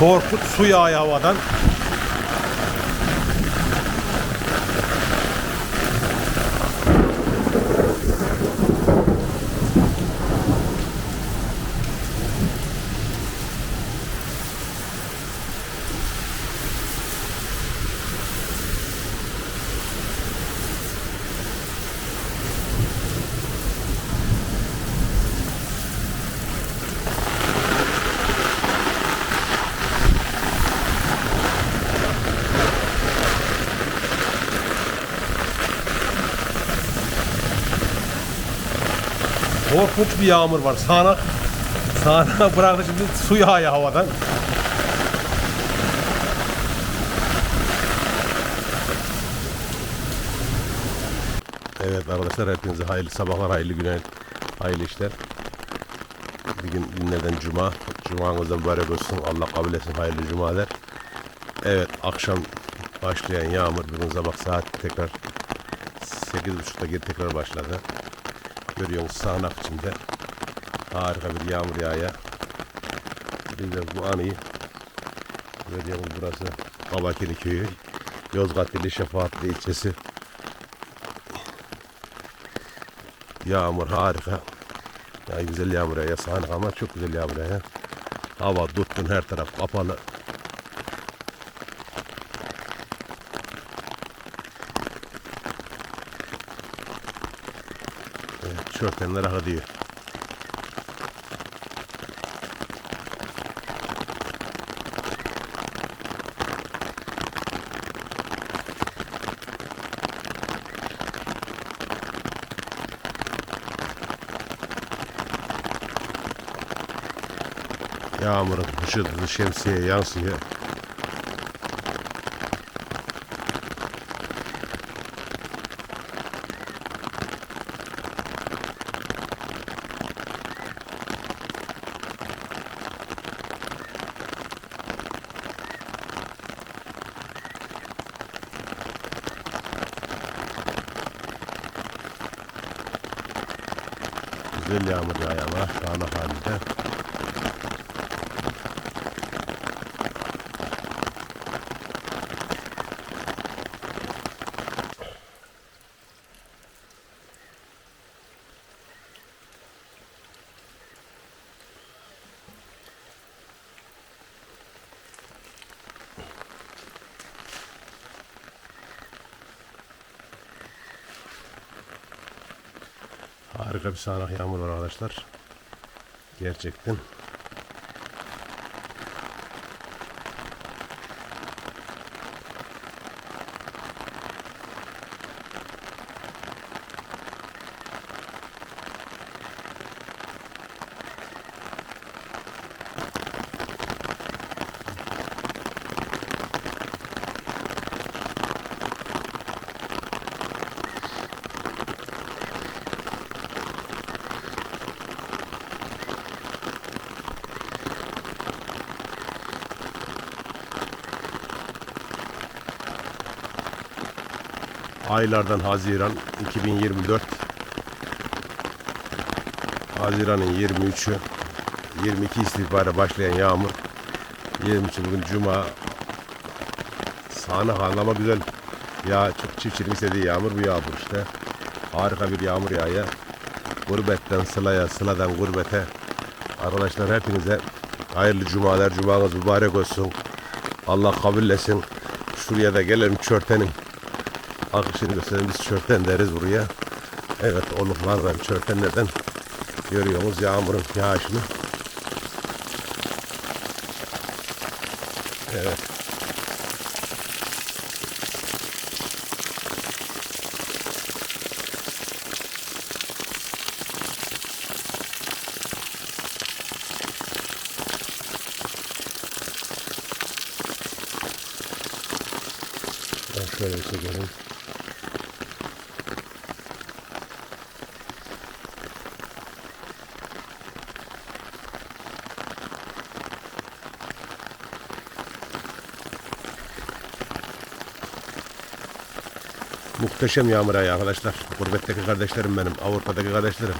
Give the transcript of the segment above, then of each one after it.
Korkut su yağı havadan. Korkunç bir yağmur var. Sağanak sağanak bıraktı şimdi su yağıyor havadan. Evet arkadaşlar hepinize hayırlı sabahlar, hayırlı günler, hayırlı işler. Bugün günlerden cuma. Cumanız da mübarek olsun. Allah kabul etsin hayırlı cumalar. Evet akşam başlayan yağmur bugün sabah saat tekrar 8.30'da geri tekrar başladı. Görüyorsunuz sağanak içinde. Harika bir yağmur. Biz de bu anıyı görüyorsunuz burası Kabakili köyü. Yozgat ili Şefaatli ilçesi. Yağmur harika. Ya güzel yağmur yağıyor. Sağanak ama çok güzel yağmur yağıyor. Hava tutkun her taraf kapalı. Evet, çökenler akıyor. Yağmurun ışıltılı şemsiye yansıyor. Güzel yağmur yağıyor sağanak halinde. Harika bir sağanak yağmur var arkadaşlar. Gerçekten. Aylardan Haziran 2024 Haziran'ın 23'ü 22 istihbara başlayan yağmur. 23'ü bugün Cuma. Sağanak anlama güzel. Ya çok çiftçinin istediği yağmur bu yağmur işte. Harika bir yağmur yağıyor. Gurbetten sılaya sıladan gurbete. Arkadaşlar hepinize hayırlı cumalar. Cumanız mübarek olsun. Allah kabul etsin. Şuraya da gelelim çörtenin akışını gösterelim. Biz çörten deriz buraya. Evet oluklardan, çörtenlerden görüyoruz yağmurun yağışını. Evet. Ben şöyle bir çekelim. Muhteşem yağmur ayı arkadaşlar. Gurbetteki kardeşlerim benim, Avrupa'daki kardeşlerim.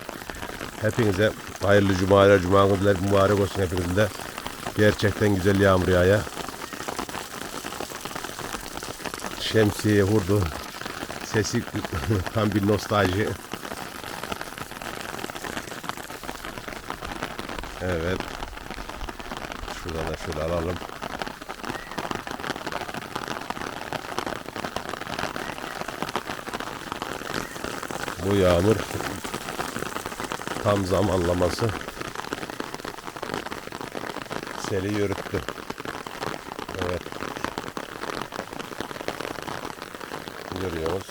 Hepinize hayırlı cumalar, cumanızlar mübarek olsun hepinizin de. Gerçekten güzel yağmur yağıyor. Şemsiye vurdu. Sesi tam bir nostalji. Evet. Şuradan da şöyle alalım. Bu yağmur tam zamanlaması seli yürüttü. Evet. Görüyoruz.